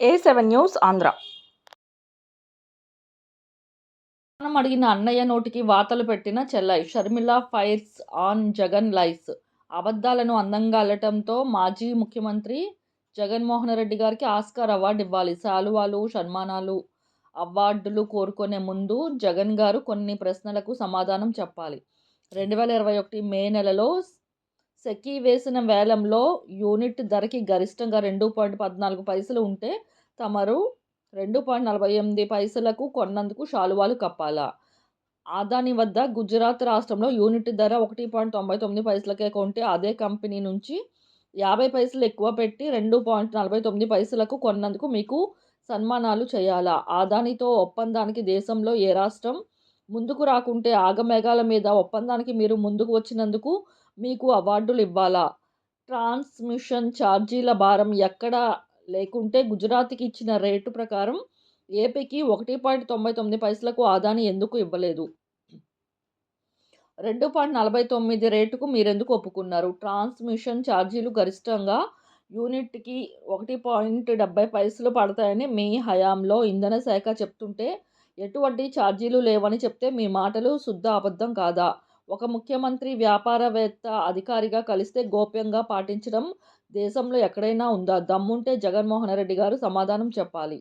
ఏ seven news Andhra మనం అడిగిన అన్నయ్య నోటికి వాతలు పెట్టిన చెల్లై Sharmila fires on Jagan lies. అబద్ధాలను అందంగా అల్లటంతో మాజీ ముఖ్యమంత్రి జగన్మోహన్ రెడ్డి గారికి ఆస్కార్ అవార్డు ఇవ్వాలి. శాలువాలు సన్మానాలు అవార్డులు కోరుకునే ముందు జగన్ గారు కొన్ని ప్రశ్నలకు సమాధానం చెప్పాలి. రెండు వేల ఇరవై ఒకటి మే నెలలో సెకీ వేసిన వేలంలో యూనిట్ ధరకి గరిష్టంగా రెండు పాయింట్ పద్నాలుగు పైసలు ఉంటే తమరు రెండు పాయింట్ నలభై ఎనిమిది పైసలకు కొన్నందుకు శాలువాలు కప్పాలా? ఆదాని వద్ద గుజరాత్ రాష్ట్రంలో యూనిట్ ధర ఒకటి పాయింట్ తొంభై తొమ్మిది పైసలకే కొంటే అదే కంపెనీ నుంచి యాభై పైసలు ఎక్కువ పెట్టి రెండు పాయింట్ నలభై తొమ్మిది పైసలకు కొన్నందుకు మీకు సన్మానాలు చేయాలా? ఆదానితో ఒప్పందానికి దేశంలో ఏ రాష్ట్రం ముందుకు రాకుంటే ఆగమేఘాల మీద ఒప్పందానికి మీరు ముందుకు వచ్చినందుకు మీకు అవార్డులు ఇవ్వాలా? ట్రాన్స్మిషన్ ఛార్జీల భారం ఎక్కడ? లేకుంటే గుజరాత్కి ఇచ్చిన రేటు ప్రకారం ఏపీకి ఒకటి పాయింట్ తొంభై తొమ్మిది పైసలకు ఆదాని ఎందుకు ఇవ్వలేదు? రెండు పాయింట్ నలభై తొమ్మిది రేటుకు మీరెందుకు ఒప్పుకున్నారు? ట్రాన్స్మిషన్ ఛార్జీలు గరిష్టంగా యూనిట్కి ఒకటి పాయింట్ డెబ్బై పైసలు పడతాయని మీ హయాంలో ఇంధన శాఖ చెప్తుంటే ఎటువంటి ఛార్జీలు లేవని చెప్తే మీ మాటలు శుద్ధ అబద్ధం కాదా? ఒక ముఖ్యమంత్రి వ్యాపారవేత్త అధికారిగా కలిస్తే గోప్యంగా పాటించడం దేశంలో ఎక్కడైనా ఉందా? దమ్ముంటే జగన్మోహన్ రెడ్డి గారు సమాధానం చెప్పాలి.